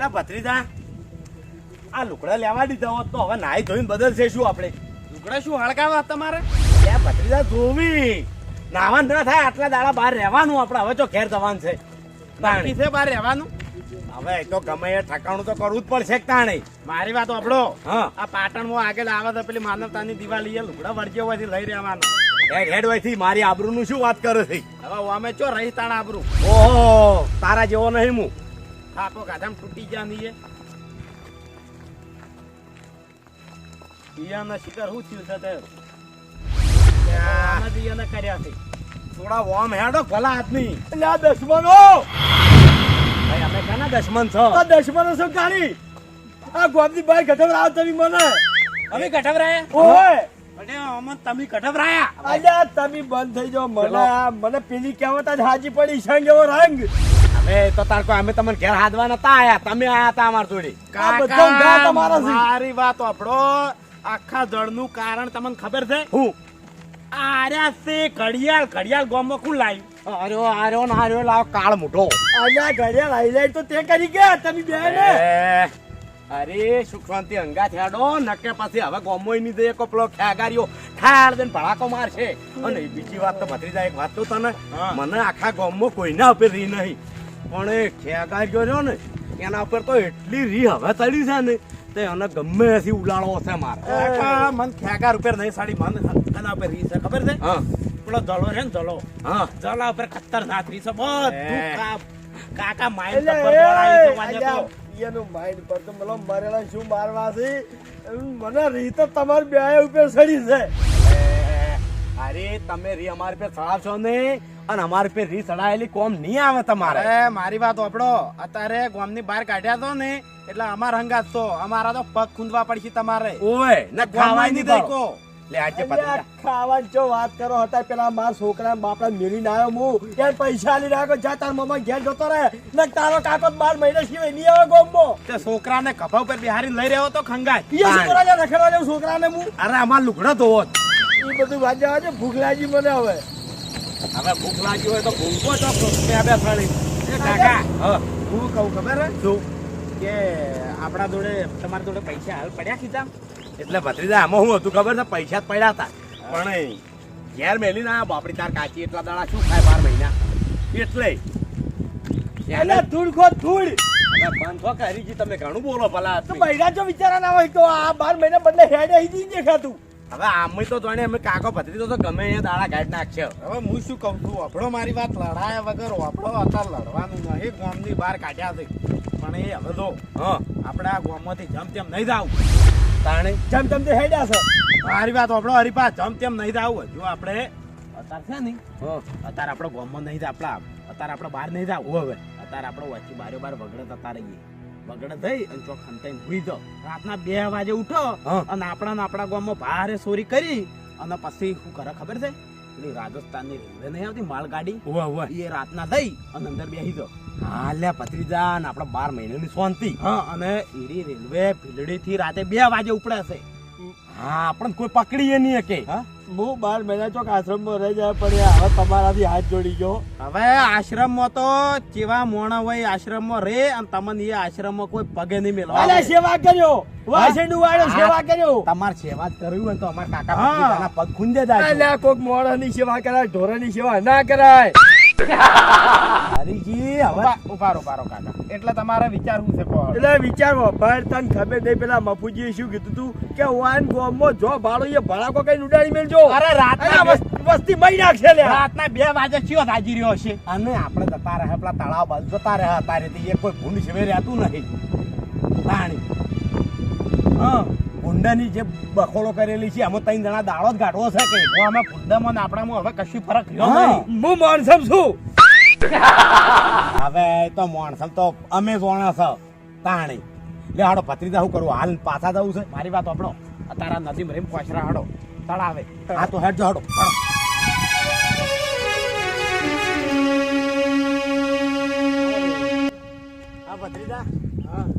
એટલે ભત્રીજા આ લુકડા લેવા દીધા હોત તો હવે નાઈ ધોઈને બદલશે શું આપણે. લુકડા શું હળકાવા તમારે? એ ભત્રીજા ધોવી. નાવા ન થાય આટલા દાડા બહાર રહેવાનું આપણે. હવે તો ઘેર જવાનું છે. તાણી. છે બહાર રહેવાનું? હવે તો ગમે એ ઠકાણું તો કરવું જ પડશે તાણે. મારી વાત આપણો આ પાટણમાં આગળ આવે તો પેલી માનવતાની દિવાળી એ લુગડા વળગ્યો હોય લઈ રહેવાનું. હેડ હેડથી મારી આબરૂનું શું વાત કરે છે? હવે અમે ચો રહી તાણ આબરૂ? ઓહો તારા જેવો નહીં હું. થાપો ગાધામ તૂટી નહીં ઈયાના શિકાર શું થયું છે તે? આમાં કર્યા છે. થોડા વોમ હેડો ભલા આદમી. એટલે આ દુશ્મનો! ભાઈ અમે કાના દશમન છો? તો દશમનો છો કાઢી આ ગોમની બાઈ ગઢવ રાવ તમે મને. અમે કઠવરાયા ઓય તમે કઠવરાયા અલ્યા તમે બંધ થઈ જાઓ. મને મને પેલી કહેવત જ હાજી પડી સંગ એવો રંગ? હવે તો તાર કોઈ અમે તમને ઘેર હાદવા નતા આયા. તમે આયા તા અમાર જોડે. મારી વાત આપણો આખા જળનું કારણ તમને ખબર છે? હું? આર્યા છે ઘડિયાળ. ઘડિયાળ ગામમાં કોણ લાવ્યું? આર્યો આર્યો ને આર્યો લાવ કાળ મોટો અલ્યા ઘડિયાળ હાઈલાઈટ તો તે કરી ગયા તમે બે ને. અરે સુખ શાંતિ અંગા થયાડો નકે પછી હવે ગોમોયની દે કોપલો ખ્યાગારીઓ ઠાળ દેન ભડાકો મારશે. અને બીજી વાત તો ભત્રીજા એક વાત તો તને. મને આખા ગામમાં કોઈના ઉપર રી નહીં. પણ એ ખ્યાગારીઓ રહ્યો ને એના ઉપર તો એટલી રી હવે ચડી છે ને તે એને ગમે એથી ઉલાળો છે મારે. મન ખ્યાગાર ઉપર નહીં સાડી મન એના ઉપર રી છે ખબર છે? પેલો જલો છે ને જલો. હા. જલા ઉપર ખતરનાક રી છે બધું કાકા માઇન્ડ પર દોડાવી તો. એનું માઇન્ડ પર તો મતલબ મરેલા શું મારવાથી મને રી તો તમારી બે ઉપર સડી છે. અરે તમે રી અમારી પર ચડાવશો ને અને અમારી પે રી ચડાયેલી કોમ નહીં આવે તમારે. અરે મારી વાત ઓપડો અત્યારે ગામની બહાર કાઢ્યા તો ને એટલે અમાર હંગાત તો. અમારા તો પગ ખૂંદવા પડશે તમારે. ઓય ને ખાવાય નહીં દેખો. લે આજે પતંગ પતંગા જો વાત કરો હતા પેલા માર છોકરા બાપડા મેળીને આવ્યો હું યાર પૈસા લઈ રાખો જા તાર મમ્મા ઘેર જતો રહે. ને તારો કાકો તો બાર મહિના સિવાય નહીં આવે ગોમમાં. તે છોકરાને કફા ઉપર બિહારી લઈ રહ્યો તો ખંગાય. છોકરા કરવા જા રખડવા જાઉં છોકરાને હું અરે અમાર લુગડો ધોવો એ બધું વાત જવા છે ભૂખ લાગી મને હવે. હવે ભૂખ લાગી હોય તો ભૂખો તો બે બે ત્રણેય. કાકા હા. હું કહું ખબર શું? કે આપણા જોડે તમારા જોડે પૈસા હાલ પડ્યા ખીચા? એટલે ભત્રીજા આમાં હું હતું ખબર છે પૈસા જ પડ્યા હતા. પણ ઘેર મેલી ના બાપડી તાર કાચી એટલા દાડા શું થાય બાર મહિના? એટલે એને ધૂળ ખો ધૂળ! બંધ થો કે હરીજી તમે ઘણું બોલો ભલા તો. બૈરા જો વિચારા ના હોય તો આ બાર મહિના બદલે હેડ આવી જઈ દેખાતું. હવે આમે તો જાણે અમે કાકો ભત્રી તો ગમે અહીંયા દાડા કાઢી નાખશે. હવે હું શું કહું છું આપણો મારી વાત લડાયા વગર આપણો અત્યારે લડવાનું નહીં. ગામની બહાર કાઢ્યા છે. પણ એ હવે તો હા. આપણે આ ગામમાંથી જમ તેમ નહીં જાવ. તાણે? જમ તેમ તે હેડ્યા છે. મારી વાત આપણો હરીપા જમ તેમ નહીં જાવ. જો આપણે અત્યારે છે ને અત્યારે આપણો ગામમાં નહીં જા આપણા અત્યારે આપણે બહાર નહીં જાવ. હવે અત્યારે આપણો વચ્ચે બારે બાર વગડે થતા રહીએ. વગડે થઈ અને ચોખન થઈને ભૂઈ જાઓ. રાતના બે વાગે ઉઠો અને આપણા આપણા ગામમાં ભારે ચોરી કરી અને પછી શું કરે ખબર છે? પેલી રાજસ્થાનની રેલવે નહીં આવતી માલગાડી? એ રાતના લઈ અને અંદર બેસી દો હાલ્યા પત્રીજાન આપણે બાર મહિનાની શાંતિ. હા અને ઈરી રેલવે ભીલડી થી રાતે બે વાગે ઉપડે છે. હા આપણને કોઈ પકડીએ નહીં કે હું? બાર મહિના ચોક આશ્રમમાં રહી જાય પડ્યા હવે તમારાથી હાથ જોડી ગયો. હવે આશ્રમમાં તો જેવા મોણા હોય આશ્રમમાં રે અને તમને એ આશ્રમમાં કોઈ પગે નહીં મેળવા અલે સેવા કર્યો. વાસેડું વાળો સેવા કર્યો. તમારે સેવા કરવી હોય તો અમારા કાકા પગ ખૂંદે જાય અલ્યા કોક મોણાની સેવા કરાય ઢોરાની સેવા ના કરાય. હરીજી હવે. ઉભા- ઉભારો ઉભારો કાકા. એટલે તમારે વિચારવું છે કોણ? એટલે વિચારવો ભાઈ તન ખબર નહીં પેલા મફુજીએ શું કીધું તું? કે વાન ગોમમાં જો ભાડો એ ભડાકો કઈ ઉડાડી મેલજો અરે રાતના વસ્તી મહી નાખશે લ્યા. રાતના બે વાગે ચિયો તાજી રહ્યો હશે અને આપણે જતા રહે પેલા તળાવ બાજુ જતા રહે તારે એ કોઈ ભૂંડ સિવાય રહેતું નહીં. પાણી હા. ભૂંડાની જે બખોડો કરેલી છે આમાં ત્રણ જણા દાડો જ ગાઢવો છે કે? તો અમે ફુદ્દામાં ને આપણામાં હવે કશું ફરક રહ્યો. નહીં. હું માણસમ છું. હવે તો માણસમ તો અમે જોણા છે તાણી. લે હાડો ભત્રીજા શું કરવું હાલ પાછા જવું છે. મારી વાત આપણો આ નદી રેમ કોચરા હાડો. તળાવે આ તો હેડ જો હાડો. હા આ ભત્રીજા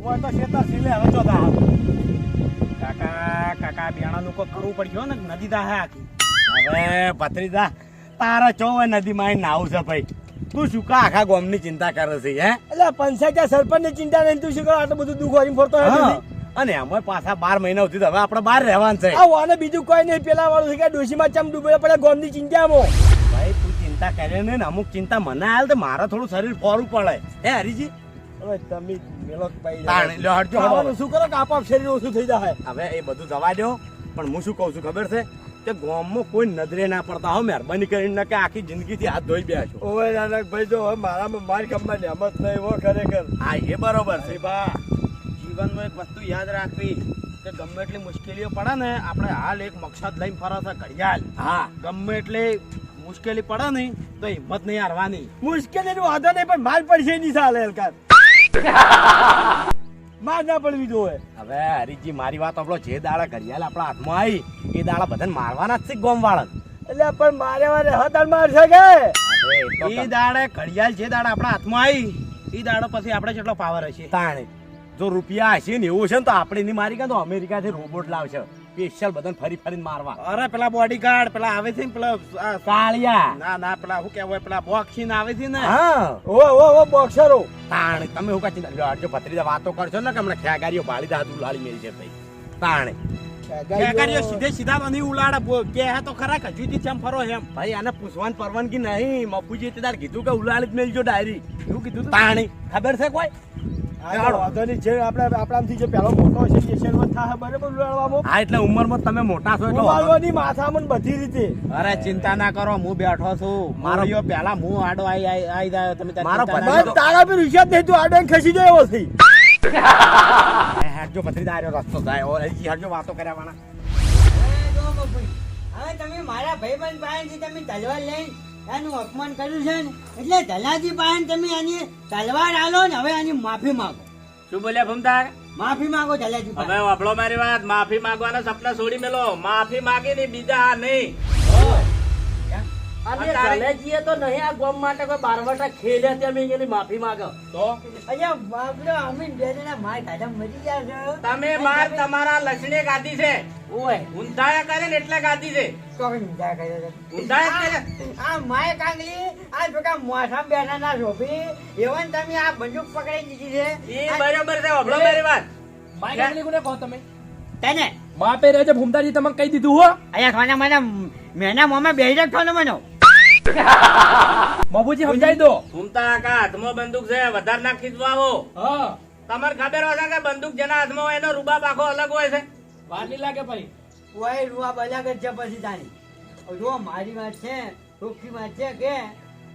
હું. તો શેતર સીલે હવે ચોથા. કાકા કાકા બેણા લોકો કરવું પડ્યો ને નદી દાહે આખી. હવે ભત્રીજા તારા ચો નદી માં નાવું છે ભાઈ? તું શું કા આખા ગોમની ચિંતા કરે છે હે? એટલે પંચાયત સરપંચની ચિંતા નહીં તું શું કરો આટલું બધું દુઃખ ફરતો હોય હા. અને એમાં પાછા બાર મહિના સુધી હવે આપણે બહાર રહેવાનું છે. આ અને બીજું કોઈ નહીં પેલા વાળું છે કે ડોશીમાં ચમ ડૂબે પડે ગોમની ચિંતામાં ભાઈ તું ચિંતા કરે ને ને અમુક ચિંતા મને આલ તો મારે થોડું શરીર ફોરું પડે. હે હરીજી? હવે તમે મેલો શું કરો કે આપ શરીર ઓછું થઈ જાય? હવે એ બધું જવા દો પણ હું શું કહું છું ખબર છે? કે ગામમાં કોઈ નજરે ના પડતા હો મહેરબાની કરીને કે આખી જિંદગીથી હાથ ધોઈ ગયા છો. ઓવે નાનક ભાઈ જો હવે મારામાં માર કમમાં નેમત નહીં હો ખરેખર. હા એ બરોબર છે. બા. જીવનમાં એક વસ્તુ યાદ રાખવી કે ગમે એટલી મુશ્કેલીઓ પડે ને આપણે હાલ એક મકસદ લઈને ફરો છે ઘડિયાળ. હા. ગમે એટલે મુશ્કેલી પડે નહીં તો હિંમત નહીં હારવાની. મુશ્કેલી નું વાંધો નહીં પણ માર પડશે નહીં ચાલે હલકાર માર ના પડવી જોવે હવે હરીજી મારી વાત આપણો જે દાડા ઘડિયાળ આપણા હાથમાં આવી એ દાડા બધાને મારવાના જ છે ગોમ વાળા એટલે પણ મારે વારે હતા મારશે કે? એ દાડે ઘડિયાળ જે દાડા આપણા હાથમાં આવી એ દાડો પછી આપણે જેટલો પાવર હશે. તાણે. જો રૂપિયા હશે ને એવું છે ને તો આપણે એની મારી કાં તો અમેરિકાથી રોબોટ લાવશે. સ્પેશિયલ બધાને ફરી ફરીને મારવા. અરે પેલા બોડીગાર્ડ પેલા આવે છે ને પેલા કાળિયા ના ના પેલા શું કહેવાય પેલા બોક્સિંગ આવે છે ને. હા. ઓ ઓ ઓ બોક્સરો તાણે તમે હું કાચી જો ભત્રીજા વાતો કરશો ને કે હમણાં ખેગારીઓ બાળી દાદુ લાળી મેલી છે ભાઈ. તાણે. ખેગારીઓ સીધે સીધા તો નહીં ઉલાડે કે હે તો ખરા કજુથી ચમ ફરો એમ. ભાઈ આને પૂછવાની પરવાનગી નહીં. મફુજી તે તાર કીધું કે ઉલાડી જ મેલજો ડાયરી. એવું કીધું તાણે ખબર છે કોઈ? થાય બધી રીતે. અરે ચિંતા ના કરો હું બેઠો છું. મારો- પેલા હું આડો આઈ આઈ આઈ જાય તમે મારો તારા પર વિશ્વાસ નહીં તું આડો ખસી જાય એવો થઈ. હેડજો પથરી રસ્તો જાય ઓ હેડજો વાતો કર્યા વાળા હવે તમે મારા ભાઈબંધ પાસેથી તમે તલવાર લઈને એનું અપમાન કર્યું છે ને એટલે ધલાજી પાસે તમે આની તલવાર આલો ને હવે આની માફી માંગો. શું બોલ્યા ભૂમતાર? માફી માંગો ધલાજી હવે પાસે. મારી વાત માફી માંગવાના સપના છોડી મેલો. માફી માંગી ને બીજા આ નહીં અને તો નહીં આ ગોમ માટે કોઈ બારવટા ખેલ્યા તેમ એની માફી માંગો. તો? અહીંયા બાપડો માર ગયા છો. તમે માર તમારા લક્ષણે ગાધી છે. ઓય. ઊંધાયા કરે ને એટલે ગાધી છે. તો કરે આ માય કાંગલી આ બેઠા ના શોભી એવન તમે આ બંદૂક પકડી દીધી છે. ઈ આ છે વાપરો મારી વાત. માય કાંગલી કોને કહો તમે? તને? બાપે રહેજે ભૂમતાજી તમને કહી દીધું હો. અહીંયા ખાના મને મેના મોમાં બેહી જ ખાનો મને. બાબુજી સમજાઈ દો. ભૂમતા કા હાથમાં બંદૂક છે વધારે ના ખીચવા હો હા. તમારે ખબર હોય કે બંદૂક જેના હાથમાં હોય એનો રૂબાબ આખો અલગ હોય છે? વાર નહીં લાગે ભાઈ. કોઈ રૂવા બજા છે પછી તારી. જો મારી વાત છે ચોખ્ખી વાત છે કે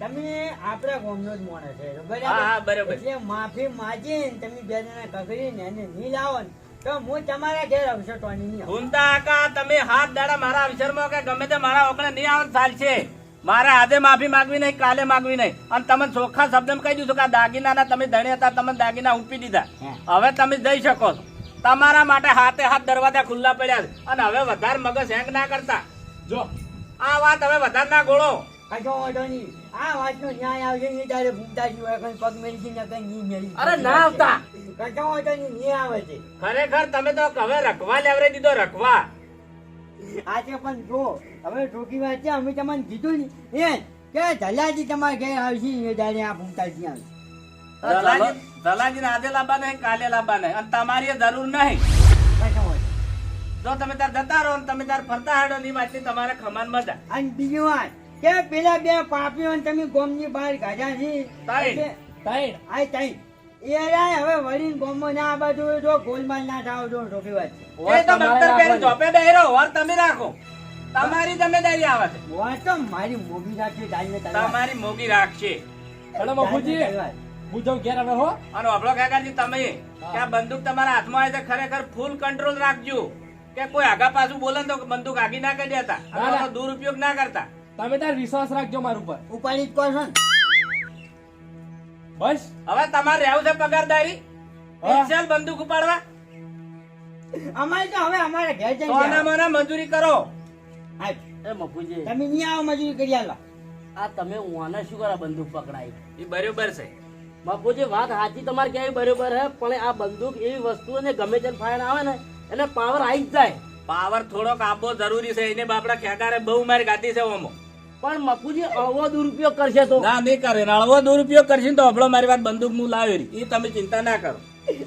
તમે આપણા ગામનો જ માણસ છે બરાબર. એટલે માફી માગીને તમે બે જણા કકડીને એને નહીં લાવો ને તો હું તમારા ઘેર આવશે ટોની નહીં આવું. ઘૂમતા તમે હાથ દાડા મારા અવસરમાં કે ગમે તે મારા ઓગણે નહીં આવે ચાલશે મારે આજે માફી માંગવી નહીં કાલે માંગવી નહીં. અને તમે ચોખ્ખા શબ્દ કહી દીધું કે આ દાગીનાના તમે ધણી હતા તમે દાગીના ઉપી દીધા. હવે તમે જઈ શકો છો. તમારા માટે હાથે હાથ દરવાજા ખુલ્લા પડ્યા છે. અને હવે વધારે મગજ હેંગ ના કરતા. જો આ વાત હવે વધારે ના ગોળો અરે ના આવતા. ખરેખર તમે તો હવે રખવા લેવરે દીધો રખવા. આજે પણ જો હવે ટોકી વાત છે અમે તમને કીધું ને એ કે ધલાજી તમારે ઘેર આવશે એ દાડે આ ભૂમતાજી આવશે દલાજી આજે લાંબા નહીં કાલે લાંબા નહીં. અને તમારી જરૂર નહીં. જો તમે તાર જતા રહો ને તમે તાર ફરતા હેડો ની વાતની તમારે ખમાન મજા. અને બીજું વાત કે પેલા બે પાપીઓ તમે ગોમની બહાર કાઢ્યા છે. તાઈ. એટલે તાઈ આ એ રહ્યા હવે વળી ગોમમાં ના આ બાજુ જો ગોલમાલ ના થાવ જો ટોકી વાત એ તો મંતર પહેરી જોપે બેરો વર તમે રાખો. તમારી જમેદારી આવે છે. વાત તો મારી મોગી રાખી જાય ને તમારી મોગી રાખશે. બાપુજી. તલવાર. હું જાઉં ઘેર હવે હો. અને અભળો કાકાજી તમે કે આ બંદૂક તમારા હાથમાં આવે છે ખરેખર ફૂલ કંટ્રોલ રાખજો. કે કોઈ આગા પાછું બોલે તો બંદૂક આગી ના કરી દેતા. તો દુરુપયોગ ના કરતા. તમે તાર વિશ્વાસ રાખજો મારા ઉપર. ઉપાડી જ છો બસ. હવે તમારે રહેવું છે પગારદારી? ચાલ બંદૂક ઉપાડવા? અમારે તો હવે અમારે ઘેર જઈને તો આના મજૂરી કરો. હા, એ મફુજી. તમે નહીં આવો મજૂરી કરી આલા. આ તમે ઉવાને શું કરા બંદૂક પકડાઈ? એ બરોબર છે. બાપુજી વાત સાચી તમારે ક્યાંય બરોબર હે પણ આ બંદૂક એવી વસ્તુ ને ગમે તે ફાયર આવે ને એટલે પાવર આવી જ જાય. પાવર થોડોક આપવો જરૂરી છે એને બાપડા ખેગારે બહુ મારે ગાતી છે ઓમો. પણ મપુજી આવો દુરુપયોગ કરશે તો? ના નહીં કરે આવો દુરુપયોગ કરશે તો આપણો મારી વાત બંદૂક હું લાવી એ તમે ચિંતા ના કરો.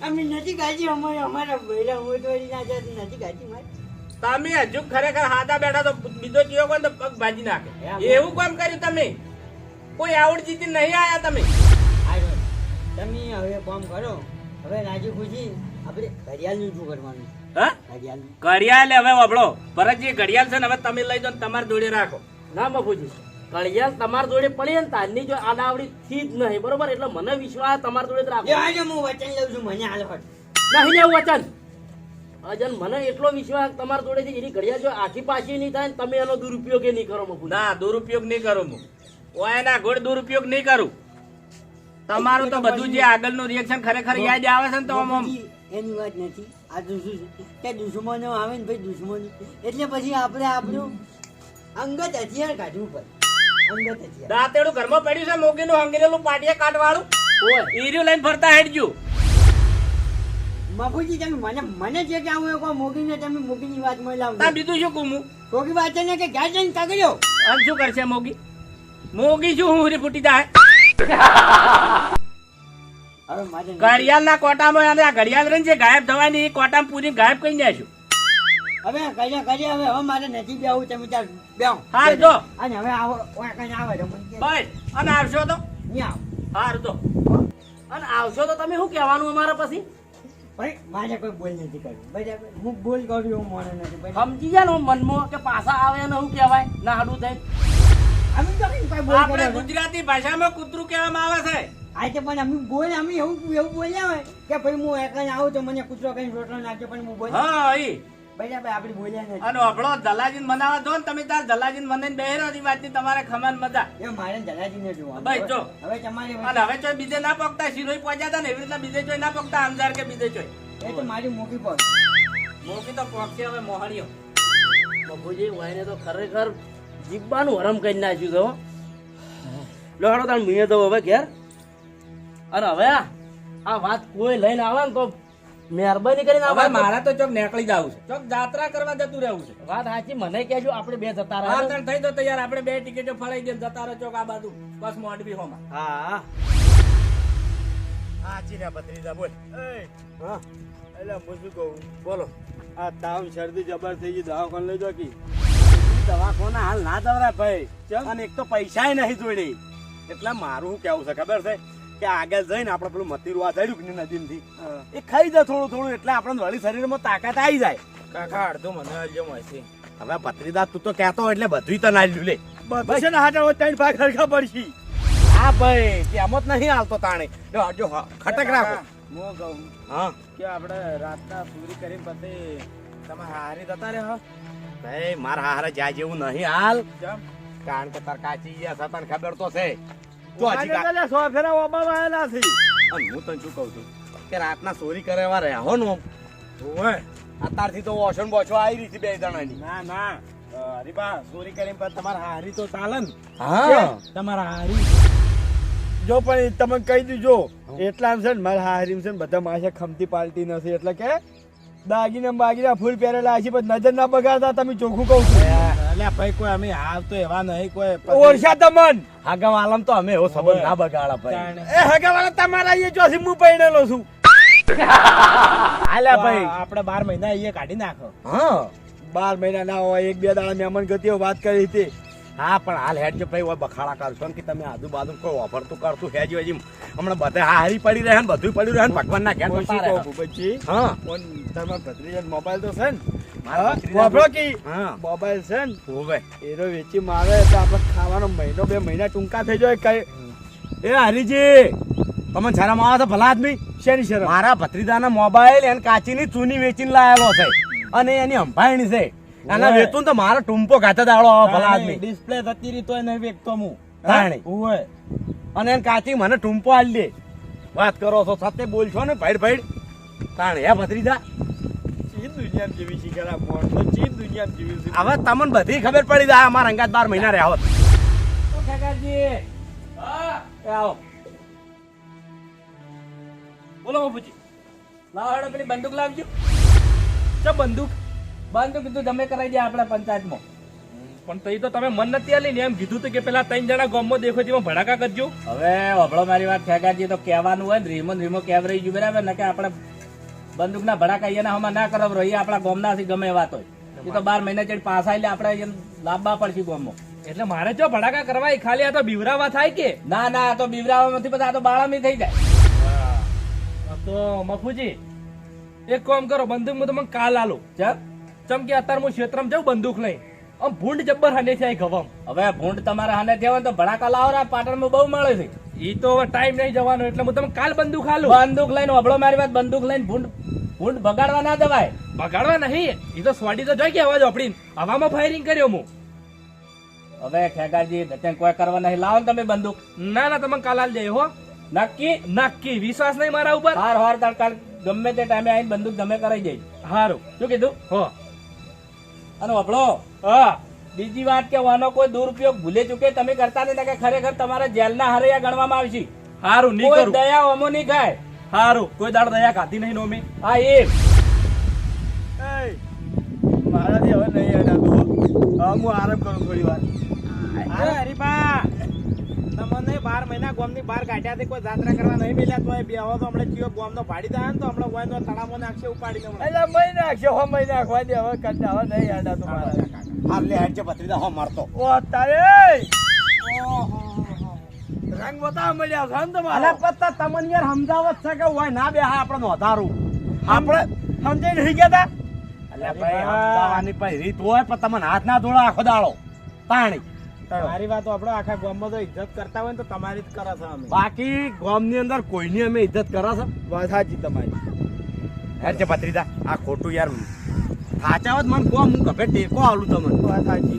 અમે નથી ગાજી અમારે અમારા ભૈરા મોટવાડી ના જાય નથી ગાજી મારી. તમે હજુ ખરેખર હાથા બેઠા તો બીજો કયો કોઈ તો પગ ભાજી નાખે? એવું કામ કર્યું તમે? કોઈ આવડ જીતી નહીં આયા તમે? તમે હવે કામ કરો. હવે રાજી ખુશી આપણે ઘડિયાળનું શું કરવાનું? હા? ઘડિયાળ હવે વાપડો ભરતજી ઘડિયાળ છે ને હવે તમે લઈ જાઓ ને તમારી જોડે રાખો. ના બાપુજી. ઘડિયાળ તમાર જોડે પડી ને તારની જો આડાવડી થી જ નહીં બરોબર? એટલે મને વિશ્વાસ તમારા જોડે જ રાખો. આજે હું વચન લઉં છું મને હાલ નહીં લેવું વચન. અજન મને એટલો વિશ્વાસ તમાર જોડે છે એની ઘડિયાળ જો આખી પાછી નહીં થાય તમે એનો દુરુપયોગ એ નહીં કરો ના દુરુપયોગ નહીં કરું હું. એના ગોળ દુરુપયોગ નહીં કરું. તમારું તો બધું જે આગળનું રિએક્શન ખરેખર યાદ આવે છે ને તો આમ આમ. એની વાત નથી. આ દુશ્મન છે? કે દુશ્મનો આવે ને ભાઈ દુશ્મન. એટલે પછી આપણે આપણું અંગત હથિયાર કાઢવું પડે. અંગત હથિયાર. દાંતેડું ઘરમાં પડ્યું છે મોગીનું હંગરેલું પાટિયા કાઢવાળું. ઈર્યું લઈને ફરતા હેડજુ. બાપુજી તમે મને મને જે કે આવું કોઈ મોગીને તમે મોગીની વાતમાં તા લાવો બીજું શું કહું મોગી વાત છે ને કે ઘેર જઈને કાગડ્યો અને શું કરશે મોગી? મોગી શું હું ફૂટી જાય? ઘડિયાળના કોટામાં અને આ ઘડિયાળ રહીને જે ગાયબ થવાની એ કોટામાં પૂરી ગાયબ કરી નાખ્યું હવે કઈ કરી હવે હવે મારે નથી બેવું તમે ત્યાં બેહો. હાર જો અને હવે આવો કઈ આવે તો બસ અને આવશો તો? હાર તો. અને આવશો તો તમે શું કહેવાનું અમારા પછી? ભાઈ મારે કોઈ બોલ નથી કર્યું બરાબર હું બોલ કરું એવું મને નથી. સમજી જાય ને મનમાં કે પાછા આવે ને શું કહેવાય? ના હાડું થાય. આપણે ગુજરાતી ભાષામાં કૂતરું કહેવામાં આવે છે. આ તે પણ અમે બોલ અમે એવું એવું બોલ્યા હોય કે ભાઈ હું એક જ આવું તો મને કૂતરો કઈ રોટલો નાખે પણ હું બોલ હા ઈ. બરાબર આપણે બોલ્યા નથી. અને આપણો દલાજીન મનાવા દો ને તમે તાર દલાજીન મને બેહેરો ની વાતની તમારે ખમન મજા. એ મારે જલાજીને જોવા ભાઈ, જો. હવે તમારે અને હવે ચોય બીજે ના પકતા શિરોઈ પહોંચ્યા હતા ને એવી રીતના બીજે ચોય ના પકતા અંજાર કે બીજે ચોય. એ તો મારી મોકી પર મોકી તો પહોંચશે હવે મોહણીઓ બબુજી વાયને તો ખરેખર જીબ્બાનું હરમ કરી નાખ્યું તો લોડો તાર મીએ દો હવે ઘેર. અને હવે આ આ વાત કોઈ લઈને આવે ને તો મહેરબાની કરીને આવે મારા તો ચોક નીકળી જવું છે. ચોક જાત્રા કરવા જતું રહેવું છે. વાત સાચી મને કહેજો આપણે બે જતા હા રહ્યા થઈ તો તૈયાર આપણે બે ટિકિટો ફળાઈ દે જતા રહો ચોક આ બાજુ. બસ મોડવી હોમાં. હા. સાચી ને ભત્રીજા બોલ. હા. એટલે હું શું કહું? બોલો. આ તાવ શરદી જબર થઈ ગઈ દવાખાને લઈ જાઓ કી? દવાખાના હાલ ના દવરા ભાઈ. અને એક તો પૈસા નહીં જોડે. એટલે મારું શું કેવું છે ખબર છે? કે આગળ જઈને આપણે પેલું મતીરું આ ચડ્યું કે નદી થી એ ખાઈ જાય થોડું થોડું એટલે આપણે વળી શરીરમાં તાકાત આવી જાય. કાકા અડધો મને હાલજો મળશે હવે ભત્રીદા તું તો કહેતો એટલે બધું તો ના લ્યું લે બસ ને હાટા ત્રણ ભાગ હરખા પડશી. હા ભાઈ તેમ જ નહીં હાલતો તાણે. જો જો ખટક રાખો. હું કહું હા. કે આપણે રાતના પૂરી કરીને પછી તમે હારી જતા રહે. હા ભાઈ મારા હારે જાય જેવું નહીં હાલ. કારણ કે તાર કાચી ગયા છે તને ખબર તો છે. તો હજી કા- સો ફેરા ઓબા આવેલા છે. અને હું તને શું કહું છું? કે રાતના ચોરી કરે એવા રહ્યા હો ને ઓય. અત્યારથી તો વોશન બોછો આવી રહી છે બે જણાની. ના ના. હરીબા ચોરી કરીને પછી તમારા હારી તો ચાલે ને. હા. તમારા હારી. જો પણ તમે કહી દીજો. એટલા છે ને મારા હારીમ છે ને બધા માસે ખમતી પાલટી નથી. એટલે કે દાગીને બાગીના ફૂલ પહેરેલા છે પણ નજર ના બગાડતા તમે ચોખ્ખું કહું છું. અલ્યા ભાઈ કોઈ અમે હાલ તો એવા નહીં કોઈ ઓળખ્યા તમન આગમ આલમ તો અમે એવો સંબંધ ના બગાડા ભાઈ. એ એ હગાવાળા તમારા અહીંયા ચોથી હું પહેરેલો છું. હાલ્યા ભાઈ. આપણે બાર મહિના અહીંયા કાઢી નાખો. હા. બાર મહિના ના હોય એક બે દાડા મહેમાન ગતિઓ વાત કરી હતી. હા પણ હાલ હેડ ભાઈ હોય બખાડા કરશો ને કે તમે આજુબાજુ કોઈ ઓફર તો કરતું હેજ હજી હમણાં બધા હારી પડી રહ્યા ને બધું પડ્યું રહ્યા ને ભગવાન ના ઘેર ભૂપતજી? હા. ફોન તમારા ભત્રીજાનો મોબાઈલ તો છે ને. મોબાઈલ છે ને. હોવે. એનો વેચી મારે આપણે ખાવાનો મહિનો બે મહિના ટૂંકા થઈ જાય કઈ. એ હરીજી તમને શરમ આવે છે ભલા આદમી? શેની શરમ? મારા ભત્રીજાના મોબાઈલ એને કાચીની ચૂની વેચીને લાયેલો છે. અને એની અંભાયણી છે. એના વેતું તો મારો ટૂંપો ગાતા દાડો આવો ભલા આદમી. ડિસ્પ્લે થતી રહી તોય નહીં વેચતો હું. તાણી. ઓય અને એને કાચી મને ટુંપો આલી દે. વાત કરો છો સાથે બોલશો ને ભૈડ ભૈડ તાણે હે ભત્રીજા? ચીન દુનિયામાં જીવી છે ખરા તો ચીન દુનિયામાં જીવી છે? હવે તમને બધી ખબર પડી જાય અમારા અંગાત બાર મહિના રહ્યા હોત. ઓ કાકાજી. હા. આવો. બોલો બાપુજી. લાવ હેડો પેલી બંદૂક લાવજો. ચો બંદૂક? બંદૂક કીધું તમે કરાવી દે આપણા પંચાયતમાં. પણ તઈ તો તમે મન નથી આલી ને એમ કીધું તું કે પેલા ત્રણ જણા ગામમાં દેખો તેમાં ભડાકા કરજો. હવે હબળો મારી વાત ખેગાજી તો કહેવાનું હોય ને રીમો રીમો કેવ રહી ગયું બરાબર? ને કે આપણે બંદૂકના ભડાકા એના હમણાં ના કરો રહીએ આપણા ગોમનાથી ગમે વાત હોય. એ તો બાર મહિના ચડી પાસા એટલે આપણે લાંબા પડશે ગામમાં. એટલે મારે જો ભડાકા કરવા ખાલી આ તો બીવરાવા થાય કે? ના ના આ તો બીવરાવા નથી બધા આ તો બાળામી થઈ જાય. તો મફુજી એક કામ કરો બંદૂક હું તમને કાલ આલો. ચલ ચમ કે અત્યારે હું ક્ષેત્રમાં જાઉં બંદૂક લઈ. આમ ભૂંડ જબ્બર હને છે ગવમ. હવે ભૂંડ તમારે હાને થયા તો ભડાકા લાવો રા પાટણમાં બહુ મળે છે. ઈ તો હવે ટાઈમ નહીં જવાનો એટલે હું તમે કાલ બંદૂક હાલું. બંદૂક લઈને વભળો મારી વાત બંદૂક લઈને ભૂંડ ભૂંડ બગાડવા ના દેવાય બગાડવા નહીં ઈ તો સ્વાડી તો જોઈ કે અવાજ આપડી હવામાં ફાયરિંગ કર્યો હું હવે ખેગાજી ત્યાં કોઈ કરવા નહીં. લાવો ને તમે બંદૂક. ના ના તમે કાલ આલ જાય હો. નક્કી? નક્કી વિશ્વાસ નહીં મારા ઉપર. હાર હાર તાર કાલ ગમે તે ટાઈમે આવીને બંદૂક તમે કરાઈ જાય હારું. શું કીધું? હો. અને વભળો હા બીજી વાત કે વાનો કોઈ દુરુપયોગ ભૂલે ચૂકે તમે કરતા નહીં કે ખરેખર તમારા જેલના હરૈયા ગણવામાં આવશે હારું નહીં કોઈ કરું. દયા ઓમો નહીં ખાય. હારું કોઈ દાડ દયા ખાતી નહીં નોમી હા એ એય, મારાથી હવે નહીં હું આરામ કરું થોડી વાર. અરે હરીબા તમને બાર મહિના ગોમની બહાર કાઢ્યા તે કોઈ જાત્રા કરવા નહીં મળ્યા તો બે હવે તો હમણાં ગોમ ગોમનો ભાડી દા ને તો હમણાં વાયનો તળાવમાં નાખશે ઉપાડી એટલે મહી નાખશે હો મહી નાખવા દે હવે કાઢ્યા હવે નહીં અડાતું મારા. હાલ લે હેડ છે ભત્રીજા હો મારતો. ઓ તારે રંગ બતા મળ્યા છે ને તમારો? અલા પત્તા તમને યાર સમજાવત છે કે હોય ના બે હા આપણે નોધારું. આપણે સમજાઈ નહીં ગયા તા? અલ્યા ભાઈ સમજાવવાની પછી રીત હોય પણ તમને હાથ ના જોડો આખો દાડો. તાણી. મારી વાત આપણો આખા ગામમાં તો ઇજ્જત કરતા હોય ને તો તમારી જ કરે છે અમે. બાકી ગામની અંદર કોઈની અમે ઇજ્જત કરો છે? વાત સાચી તમારી. હેડ છે ભત્રીજા આ ખોટું યાર. થાચાવત મને કહો હું કભે ટેકો આલું તમને. વાત સાચી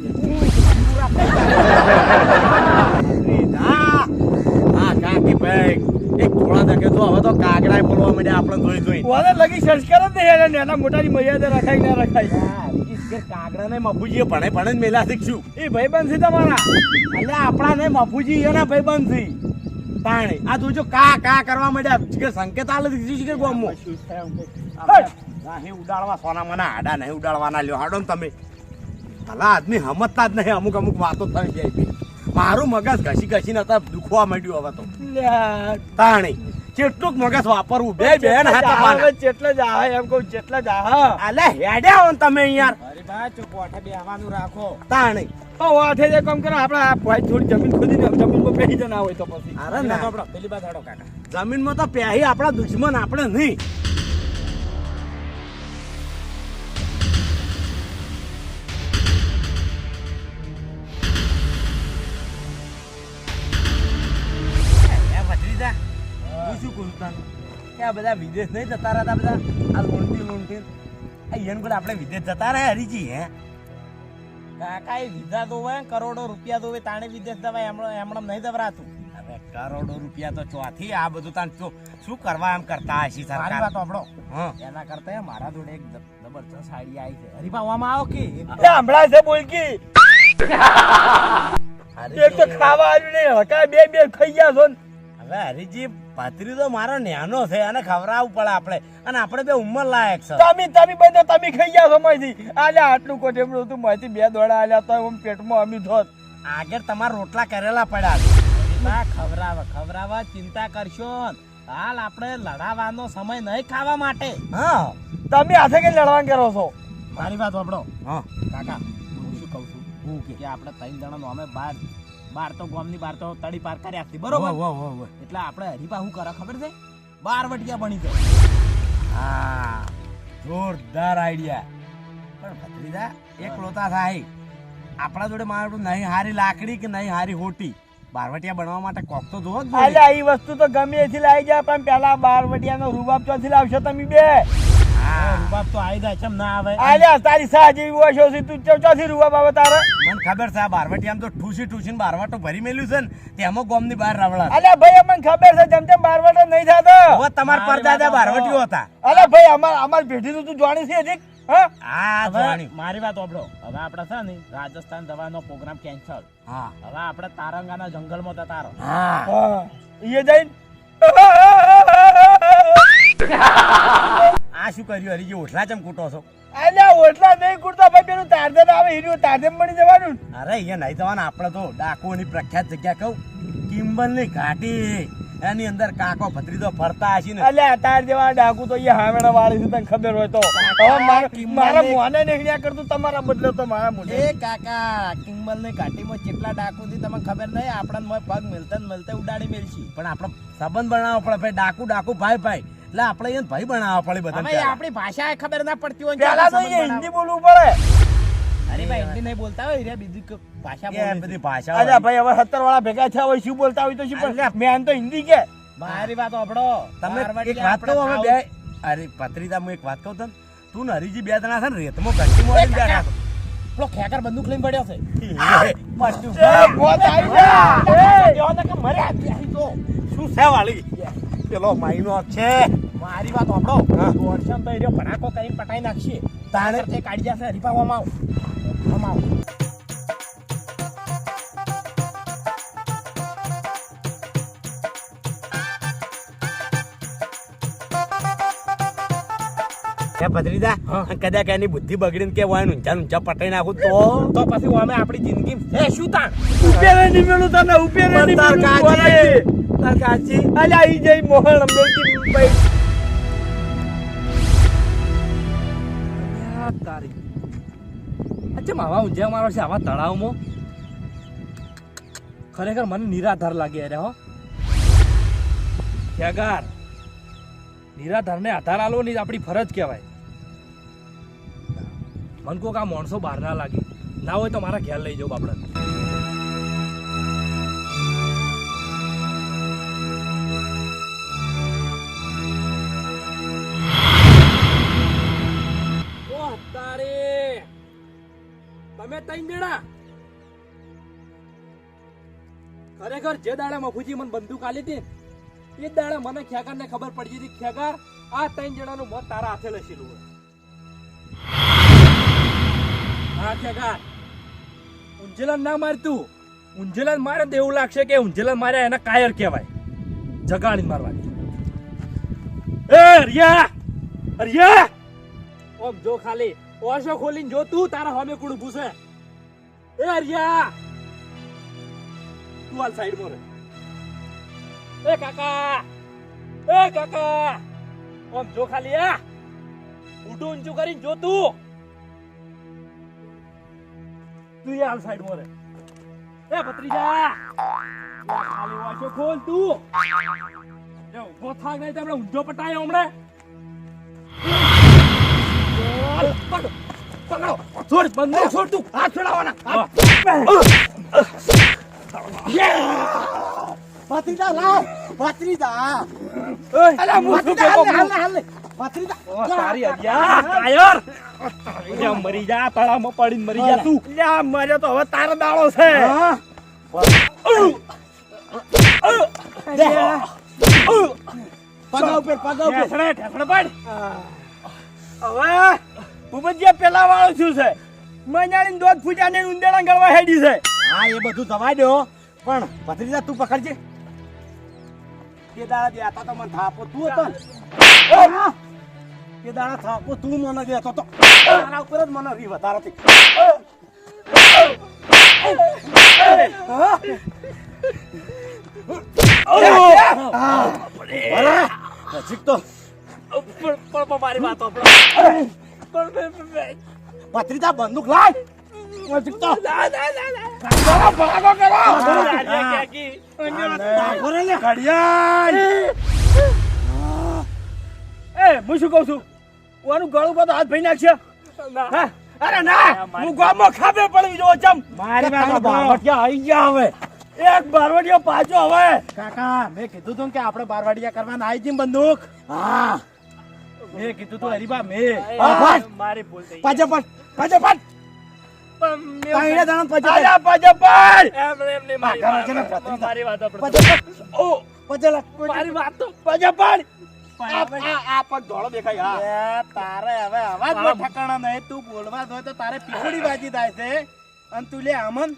હા કાકી ભાઈ એક થોડા ધકે તો હવે તો કાગડાય બોલવા માંડ્યા આપણે જોઈ લગી સંસ્કાર જ નહીં એને મોટાની મર્યાદા રખાય ના રખાય. કાગડા ને મફુજી ભણે ભણે જ મેલા શીખશું. એ ભાઈબંધ છે તમારા. એટલે આપણા ને મફુજી એના ભાઈબંધ છે તાણે. આ જોજો કા કા કરવા માંડ્યા. કે સંકેત આલે દીધી છે કે ગોમો. નહીં ઉડાડવા સોના મને હાડા નહીં ઉડાડવાના લ્યો. હાડો ને તમે. ભલા આદમી સમજતા જ નહીં. અમુક અમુક વાતો થઈ જાય મારું મગજ ઘસી ઘસી નતા દુખવા માંડ્યું હવે તો. તાણી. કેટલુંક મગજ વાપરવું બે બેન જેટલા જ હાથ આવે, જેટલા જ આવે એમ કહું જેટલા જ આવે અલે હેડે હો ને તમે યાર હરીબા ચૂપ ઓઠે બેહવાનું રાખો. તાણી. તો વાઠે જે કામ કરે આપણે આ ભાઈ થોડી જમીન ખોદીને જમીનમાં બેસી જના હોય તો પછી. અરે પેલી ના બાજુ પેલી બાજુ હાડો કાકા. જમીનમાં તો પ્યાહી આપણા દુશ્મન આપણે નહીં. આ બધા વિદેશ નહીં જતા રહ્યા બધા? આ લૂંટી લૂંટી. આ ઈયન કોઈ આપણે વિદેશ જતા રહ્યા હરીજી હે? કાકા એ વિધા દોવે કરોડો રૂપિયા દોવે તાણે વિદેશ જવાય એમણે એમણે નહીં દવરાતું હવે કરોડો રૂપિયા તો ચોથી આ બધું તાન શું કરવા એમ કરતા હશી સરકાર? વાત આપણો એના કરતા મારા જોડે એક જબ- જબરજસ્ત આઈડિયા આવી છે. હરીબા ઓમાં આવો કે? એ હમણાં છે બોલકી એક તો ખાવા આવ્યું નહીં હકા બે બે ખાઈ ગયા છો. હવે હરીજી પાત્રી તો મારો ન્યાનો છે અને ખવડાવવું પડે આપણે. અને આપણે બે ઉંમર લાયક છે. તમે તમે બધા તમે ખાઈ ગયા સમયથી આજે આટલું કોટેમડું હતું માંથી બે દોડા આલ્યા તો એમ પેટમાં અમી ધોત આગળ તમારા રોટલા કરેલા પડ્યા ના ખવરાવા ખવરાવા ચિંતા કરશો હાલ આપણે લડાવવાનો સમય નહીં ખાવા માટે. હા તમે હાથે કઈ લડવા કરો છો? મારી વાત સાંભળો. હા. કાકા હું શું કહું છું? હું કે આપણે ત્રણ જણાનો અમે બાર બાર તો ગોમની બાર તો તડી પાર કરી આપતી. બરોબર. એટલે આપણે હરીપા શું કરે ખબર છે? બાર વટિયા બની જાય હા જોરદાર આઈડિયા. પણ ભત્રીજા એક લોતા થાય. આપણા જોડે મારું નહીં હારી લાકડી કે નહીં હારી હોટી. બારવટિયા બનવા માટે કોક તો જોવો જ જોઈએ. આલ્યા વસ્તુ તો ગમે એથી લાવી જાય પણ પેલા બારવટિયાનો રૂબાબ ચોથી લાવશો તમે બે. રૂબાબ તો આવી જાય કેમ ના આવે? આલ્યા તારી સાહ જેવી ઓછો છે તું ચોથી રૂબાબ આવે તારે? મને ખબર છે આ બારવટી આમ તો ઠૂસી બારવાટો ભરી મેલ્યું છે ને તેમાં ગોમની બહાર રવડા અલ્યા ભાઈ અમને ખબર છે જેમ જેમ બારવટો નહીં થતો. હવે તમારા પરદાદા બારવટીઓ હતા. અલ્યા ભાઈ અમાર અમાર પેઢીનું તું જાણી છે હજી? મારી વાત સાંભળો. હવે આપણે છે ને રાજસ્થાન જવાનો પ્રોગ્રામ કેન્સલ હવે આપણે તારંગાના જંગલમાં હતા તારો. એ જઈને આ શું કર્યું? હરીજી ઓઠલા ચમ કૂટો છો? અલ્યા ઓટલા નહીં કૂટતા ભાઈ પેલું તારદેન આવે હીરું તારદેન મળી જવાનું. અરે અહીંયા નહીં જવાના આપણે તો ડાકુની પ્રખ્યાત જગ્યા કહું. કિંબલની ઘાટી. એની અંદર કાકો ભત્રીજો ફરતા હશે ને. અલ્યા તાર જેવા ડાકુ તો અહીંયા હામેડા વાળી છે તને ખબર હોય તો. હવે મારા મોને નહીં કરતું તમારા બદલે તો મારા મોઢે એ કાકા કિંમલની ઘાટીમાં કેટલા ડાકુ થી તમને ખબર નહીં? આપણને પગ મિલતા ને મિલતા ઉડાડી મેલશી. પણ આપણો સંબંધ બનાવો પડે ભાઈ. ડાકુ ડાકુ ભાઈ ભાઈ. એટલે આપણે એને ભાઈ બનાવવા પડે બધા આપણી ભાષા ખબર ના પડતી હોય પેલા તો અહીંયા હિન્દી બોલવું પડે અરે ભાઈ હિન્દી નહીં બોલતા હોય રે બીજી ભાષા બોલે બધી. ભાષા અરે ભાઈ હવે સત્તર વાળા ભેગા થયા હોય શું બોલતા હોય તો શું પણ મેં આમ તો હિન્દી કે મારી વાત આપડો તમે એક વાત કહો હવે બે અરે પત્રીતા હું એક વાત કહું તને તું ને હરીજી બે જણા છે ને રેતમો ઘંટી મોડીને બેઠા છો. પેલો ખેકર બંદૂક લઈને પડ્યો છે! શું છે વાળી પેલો માઈનો છે. મારી વાત સાંભળો. દોડશન તો એ રહ્યો કરીને પટાઈ નાખશે. તાણે તે કાઢી જશે હરીફાવામાં આવ. આમ આવ એ ભત્રીજા કદાચ એની બુદ્ધિ બગડીને કે વાય ઊંચા ઊંચા પટાઈ નાખું તો? તો પછી અમે આપણી જિંદગી એ શું તાણ? ઉપેરે નહીં મેલું તને ઉપેરે નહીં મેલું કાચી. અલ્યા ઈ જઈ મોહન અમરેલી ભાઈ અચ્છા માવા ઊંઝા મારો છે, આવા તળાવમાં? ખરેખર મને નિરાધાર લાગે અરે હો. ખેગાર, નિરાધારને આધાર આલો ની આપણી ફરજ કહેવાય. મન કોક આ માણસો બહાર ના લાગે. ના હોય તો મારા ઘેર લઈ જવું બાપડા ખરેખર જે દાડા મફુજી મને બંદૂક આલી હતી એ દાડા મને ખેગાર ને ખબર પડી હતી. ખેગાર આ ત્રણ જણાનું મોત તારા હાથે લસેલું હોય. હા ખેગાર ઉંજલન ના મારતું ઉંજલન મારે તો એવું લાગશે કે ઉંજલન માર્યા એના કાયર કહેવાય. જગાડી મારવાની. એ રિયા રિયા ઓમ, જો ખાલી. ઓશો ખોલીને જો તું તારા સામે કોણ ભૂસે એ, હરિયા! તું હાલ સાઈડ મોરે એ કાકા! એ કાકા! ઓમ જો ખાલી આ! ઊંટું ઊંચું કરીને જો તું! તું હાલ સાઈડ મોરે એ ભત્રીજા! ખાલી ઓશો ખોલ તું! ઊભો થાક નહીં તમને ઊંધો પટાયો હમણાં. પકડો પકડો. છોડ બંધ છોડ તું. હાથ છોડાવવાના ભત્રીજા લાવ ભત્રીજા અલા હું શું કહું ઓ તારી અગિયાર કાયર અલ્યા મરી જા તળામાં પડીને મરી જા તું અલ્યા મારે તો હવે તારો દાળો છે પેલા વાળો શું છે મજાની દોધ ફૂટા ને ઉંદેડા ગળવા હેડી છે હા એ બધું દવા દો. પણ ભત્રીજા તું પકડજે. તે દાડા દેતા તો મને થાપો. તું હતો તે દાડા થાપો. તું મને દેતો તો. તારા ઉપર જ મને રી વધારે નજીક તો. પણ મારી વાત બંદૂક લાય. હું શું કહું છું? ઓનું ગળું બધું હાથ ભાઈ નાખશે? અરે ના હું ગામમાં ખાબે પડવી જો ચમ. મારી ગયા હવે. એક બારવટિયો પાછો હવે. કાકા મેં કીધું તું કે આપણે બારવાડિયા કરવાના. આવી જઈએ બંદૂક? હા. મેં કીધું તું હરીબા મેં. પાછો પડ પાછો પડ. પાણીના દાણા પડ. આજા પાછો પડ એમ એમ મારી ને ભત્રીજા. મારી વાત પડ. ઓ પાછો લા. મારી વાત તો પાછો પડ આ આ ધોળો દેખાય હા. તારે હવે અવાજ નો ઠકાણા નહીં તું બોલવા દો તો તારે પીપળી બાજી થાય છે. અને તું લે અમન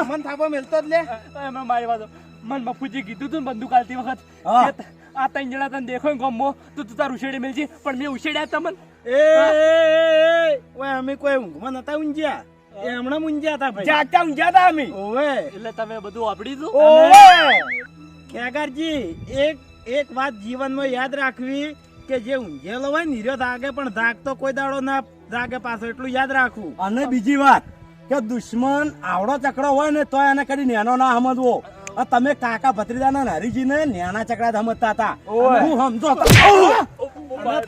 અમન થાપો મેલતો જ લે. એમ મારી વાત મન મફુજી કીધું તું બંદૂક આલતી વખત. આ ત્રણ જણા તને દેખો ગમો તો તું તાર ઉછેડી મેલજી. પણ મેં ઉછેડ્યા તમને. એ, ઓય અમે કોઈ ઊંઘમાં નતા ઊંઘ્યા. એ હમણાં ઊંઘ્યા હતા ભાઈ. જાગતા ઊંઘ્યા હતા અમે. ઓવે. એટલે તમે બધું આપડી દો ઓવે. ખેગારજી એક એક વાત જીવનમાં યાદ રાખવી કે જે ઊંઘેલો હોય નિર્યો જાગે પણ જાગતો કોઈ દાડો ના જાગે પાછો એટલું યાદ રાખવું. અને બીજી વાત કે દુશ્મન આવડો ચકડો હોય ને તો એને કદી નેનો ના સમજવો. તમે કાકા ભત્રીજાના ને નેના ચકડા સમજતા હતા. હું સમજો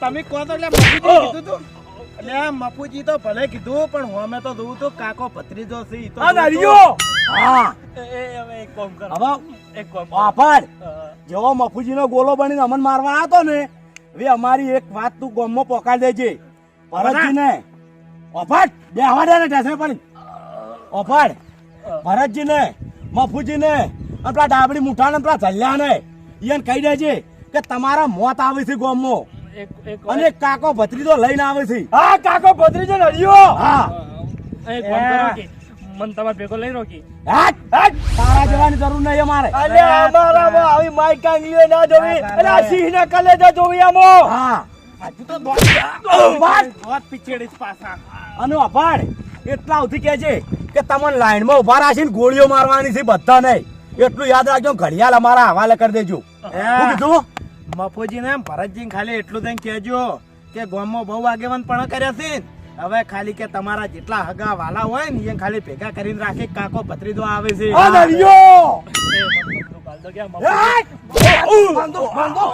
તમે કહો તો એટલે તું. એટલે આ મફુજી તો ભલે કીધું પણ અમે તો જોવું તો કાકો ભત્રીજો છે ઈ તો આ જોવું હા. એ હવે એક કોમ કરો. હવે એક કોમ અ, જેવો મફુજીનો ગોલો બનીને અમન મારવા આવ્યો ને હવે અમારી એક વાત તું ગોમમાં પોકાડી દેજે. ભરતજીને. ઓફાટ બે હવા દે ને ટેસને પડી ઓફાટ ભરતજીને મફુજીને અને પેલા ડાબડી મુઠાને ને પેલા ઝલ્યાને એને કહી દેજે કે તમારા મોત આવે છે ગોમમાં. અને એક કાકો ભત્રીજો લઈને આવે છે. હા કાકો ભત્રીજો નડિયો હા. એક કામ કરો કે મન તમાર ભેગો લઈ રોકી હાટ, હાટ. તારા જવાની જરૂર નહીં અમારે. અને અમારામાં આવી માઈક કાંગલીઓ ના જોવી. અને આ સિંહના કલેજા જોવી આમો. હા. હજુ તો દોત વાત. પીછેડી પાછા. અને અભાડ એટલા ઉધી કે છે કે તમને લાઈનમાં ઊભા રાખીને ગોળીઓ મારવાની છે બધા નહીં. એટલું યાદ રાખજો ઘડિયાળ અમારા હવાલે કરી દેજો. હું કીધું? મફુજી ને ભરતજી ખાલી એટલું થઈને કહેજો કે ગામમાં બહુ આગેવાન પણ કર્યા છે. હવે ખાલી કે તમારા જેટલા હગા વાલા હોય ને એ ખાલી ભેગા કરીને રાખી કાકો ભત્રીજો આવે છે. બંદૂક, બંદૂક.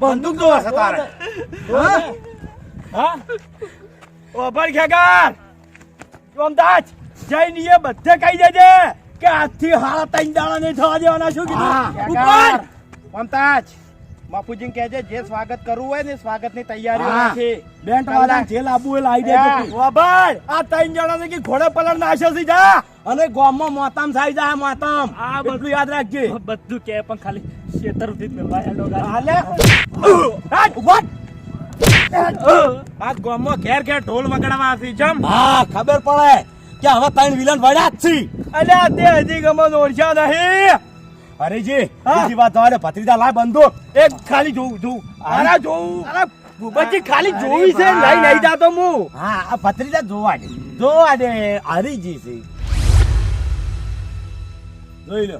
બંદૂક છે તારે હા? ઓભર ખેગાર. ઓમદાજ જઈને એ બધે કહી દેજે કે આજથી હારા ત્રણ દાડા નહીં થવા દેવાના શું કીધું? ઉપર મમતાજ બાપુજી કહેજે જે સ્વાગત કરવું હોય ને સ્વાગતની તૈયારી છે બેન્ટ વાળા જે લાબુ એ લાવી દે. ઓભર. આ ત્રણ જણા કે ઘોડે પલર નાશે સી જા અને ગામમાં મોતામ થાય જાય મોતામ. આ બધું- યાદ રાખજે. બધું કે પણ ખાલી શેતર જ મેળવાય હેડો ગાડી. હાલે. હાટ. આ ગામમાં ઘેર ઘેર ઢોલ વગાડવા આવી જમ હા ખબર પડે કે હવે ત્રણ વિલન વળ્યા જ છે. અલે તે હજી ગમો ઓળખ્યા નહીં. હરીજી હા. બીજી વાત તમારે ભત્રીજા લાય બંધો. એક ખાલી જોઉં જોઉં. અરે જોઉં. અરે ભૂપતજી ખાલી જોવી છે લઈ નહીં જાતો હું હા આ ભત્રીજા જોવા દે જોવા દે હરીજી છે. જોઈ લો.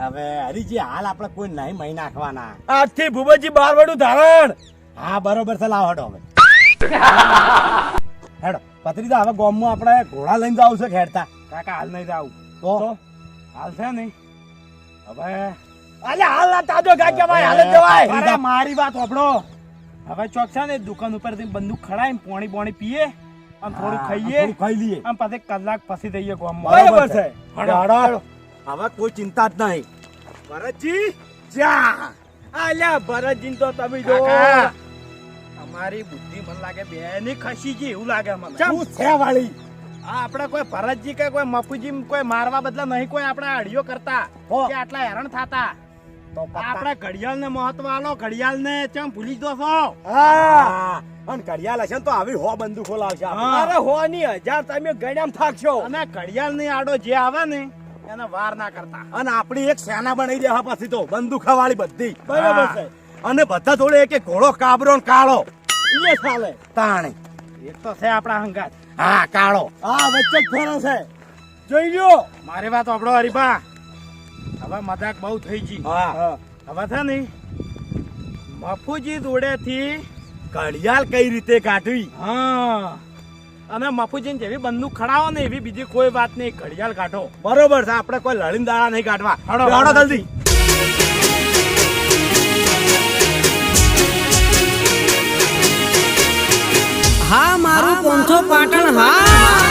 હવે હરીજી હાલ આપણે કોઈ નહીં મહી નાખવાના. આજથી ભૂપતજી બાર વડું ધારણ. હા બરોબર છે લાવ હડો હવે. હેડો ભત્રીજા હવે ગોમમાં આપણે ઘોડા લઈને જાવ છે ખેડતા. કાકા હાલ નહીં જાવ. તો? હાલ છે નહીં. હવે અલે હાલ ના તાજો કાકા ભાઈ હાલ જવાય. અરે મારી વાત સાંભળો હવે ચોક છે ને દુકાન ઉપરથી બંદૂક ખડાય પોણી પોણી પીએ અને થોડું ખાઈએ ખાઈ લઈએ. આમ પછી કલાક પછી જઈએ ગોમમાં. બરાબર છે. હડો, હડો. હવે કોઈ ચિંતા જ નહીં. ભરતજી જા. આલ્યા ભરતજી તો તમે જો. તમારી અમારી બુદ્ધિ મને લાગે બે ની ખસી ગઈ એવું લાગે મને. શું છે વાળી? આ આપણે કોઈ ભરતજી કે કોઈ મફુજી કોઈ મારવા બદલે નહીં કોઈ આપણે આડિયો કરતા. કે આટલા હેરાન થતા. તો આપણે ઘડિયાળ ને મહત્વ આલો. ઘડિયાળ ને ચમ ભૂલી દો છો હા. અને ઘડિયાળ હશે તો આવી હો બંદૂકો લાવશે. અરે હો ની હજાર તમે ગણ્યામ થાકશો. અને ઘડિયાળની આડો જે આવે ને એને વાર ના કરતા. અને આપણી એક સેના બની દે પછી તો બંદૂકા વાળી બધી. બરાબર છે અને બધા જોડે એક ઘોડો કાબરો ને કાળો. એ ચાલે તાણે. એક તો છે આપણા હંગાત. હા કાળો. હા વચ્ચે ઘોડો છે. જોઈ લ્યો. મારી વાત આપણો હરીબા હવે મજાક બહુ થઈ ગઈ. હા. હવે છે ને મફુજી જોડેથી ઘડિયાળ કઈ રીતે કાઢવી? હા. અને મફુજી જેવી બંદૂક ખડાવો ને એવી બીજી કોઈ વાત નહીં. ઘડિયાળ કાઢો. બરોબર છે આપણે કોઈ લડીને દાડા નહીં કાઢવા. હડો. જલ્દી. હા મારું પોંથો પાટણ હા.